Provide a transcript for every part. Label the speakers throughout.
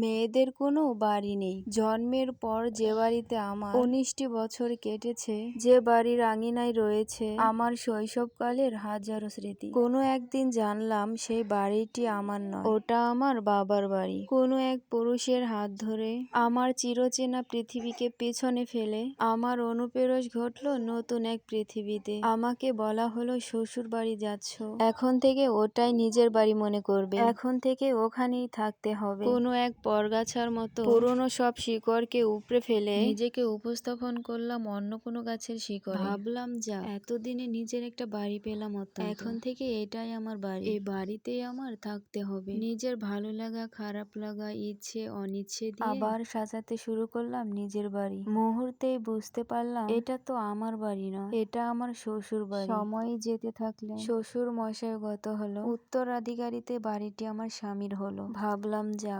Speaker 1: মেয়েদের কোনো বাড়ি নেই। জন্মের পর যে বাড়িতে আমার উনিশটি বছর কেটেছে, যে বাড়ির আঙিনায় রয়েছে, আমার শৈশবকালের হাজারো স্মৃতি। কোনো একদিন জানলাম সেই বাড়িটি আমার নয়। ওটা আমার বাবার বাড়ি। কোনো এক পুরুষের হাত ধরে আমার চিরচেনা পৃথিবীকে পেছনে ফেলে আমার অনুপ্রবেশ ঘটলো নতুন এক পৃথিবীতে। আমাকে বলা হলো, শ্বশুর বাড়ি যাচ্ছ। এখন থেকে ওটাই নিজের বাড়ি মনে করবে। এখন থেকে ওখানেই থাকতে হবে। কোনো এক পরগাছার মতো। পুরনো সব শিকড়কে উপড়ে ফেলে নিজেকে উপস্থাপন করলাম অন্য কোনো গাছের শিকড়। ভাবলাম যা এতদিনে নিজের একটা বাড়ি পেলাম অত্যন্ত। এখন থেকে এটাই আমার বাড়ি। এই বাড়িতেই আমার থাকতে হবে। নিজের ভালো লাগা খারাপ লাগা ইচ্ছে অনিচ্ছে আবার সাজাতে শুরু করলাম নিজের বাড়ি। মুহূর্তেই বুঝতে পারলাম এটা তো আমার বাড়ি না এটা আমার শ্বশুর বাড়ি। সময় যেতে থাকলে শ্বশুর মশাই গত হলো উত্তরাধিকারীতে বাড়িটি আমার স্বামীর হলো। ভাবলাম যা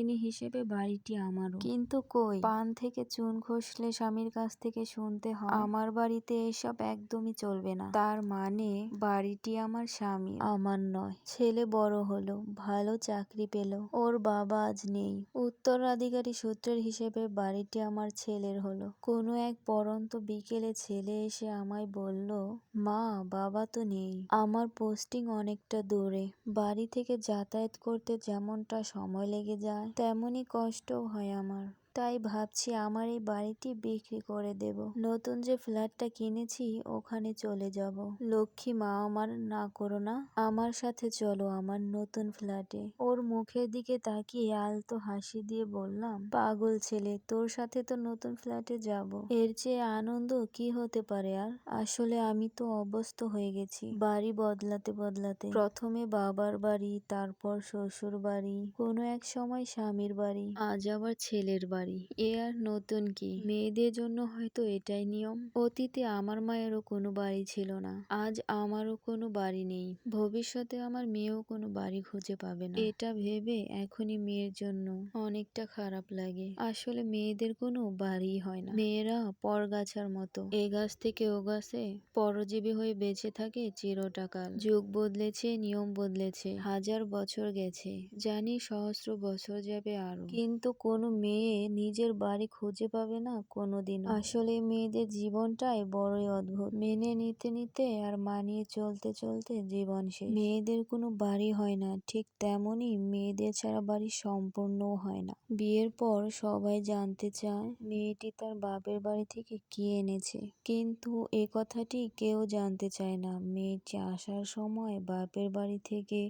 Speaker 1: অর্ধাঙ্গিনী হিসেবে বাড়িটি আমারও। কিন্তু কই? পান থেকে চুন খসলে স্বামীর কাছ থেকে শুনতে হয়, আমার বাড়িতে এসব একদমই চলবে না। তার মানে বাড়িটি আমার স্বামী আমার নয়। ছেলে বড় হলো, ভালো চাকরি পেল, ওর বাবা আজ নেই। উত্তরাধিকারী সূত্রের হিসেবে বাড়িটি আমার ছেলের হলো। কোনো এক পরন্ত বিকেলে ছেলে এসে আমায় বলল, মা, বাবা তো নেই। আমার পোস্টিং অনেকটা দূরে। বাড়ি থেকে যাতায়াত করতে যেমনটা সময় লেগে যায় তেমনই কষ্ট হয় আমার। তাই ভাবছি আমার এই বাড়িটি বিক্রি করে দেব। নতুন যে ফ্ল্যাটটা কিনেছি, ওখানে চলে যাব। লক্ষ্মী, মা আমার, না করো না। আমার সাথে চলো আমার নতুন ফ্ল্যাটে। ওর মুখের দিকে তাকিয়ে আলতো হাসি দিয়ে বললাম, পাগল ছেলে, তোর সাথে তো নতুন ফ্ল্যাটে যাব। এর চেয়ে আনন্দ কি হতে পারে আর? আসলে আমি তো অভ্যস্ত হয়ে গেছি। বাড়ি বদলাতে বদলাতে। প্রথমে বাবার বাড়ি, তারপর শ্বশুর বাড়ি কোনো এক সময় স্বামীর বাড়ি। আজ আবার ছেলের বাড়ি। এ আর নতুন কি? মেয়েদের জন্য হয়তো এটাই নিয়ম। অতীতে আমার মায়েরও কোনো বাড়ি ছিল না। আজ আমারও কোনো বাড়ি নেই। ভবিষ্যতে আমার মেয়েও কোনো বাড়ি খুঁজে পাবে না। এটা ভেবে এখনই মেয়ের জন্য অনেকটা খারাপ লাগে। আসলে মেয়েদের কোনো বাড়ি হয় না। মেয়েরা পরগাছার মতো। এ গাছ থেকে ও গাছে পরজীবী হয়ে বেঁচে থাকে চিরটাকাল। যুগ বদলেছে, নিয়ম বদলেছে, হাজার বছর গেছে। জানি সহস্র বছর যাবে আরও। কিন্তু কোনো মেয়ে নিজের বাড়ি খুঁজে পাবে না কোনোদিন আসলে মেয়েদের জীবনটাই বড়ই অদ্ভুত। মেনে নিতে নিতে আর মানিয়ে চলতে চলতে জীবন শেষ। মেয়েদের কোনো বাড়ি হয় না। ঠিক তেমনই মেয়েদের ছাড়া বাড়ি সম্পূর্ণও হয় না। বিয়ের পর সবাই জানতে চায়, মেয়েটি তার বাপের বাড়ি থেকে কি এনেছে। কিন্তু এ কথাটি কেউ জানতে চায় না। মেয়েটি আসার সময় বাপের বাড়ি থেকে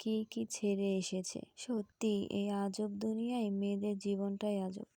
Speaker 1: কি কি ছেড়ে এসেছে? সত্যি এই আজব দুনিয়ায় মেয়েদের জীবনটাই আজব।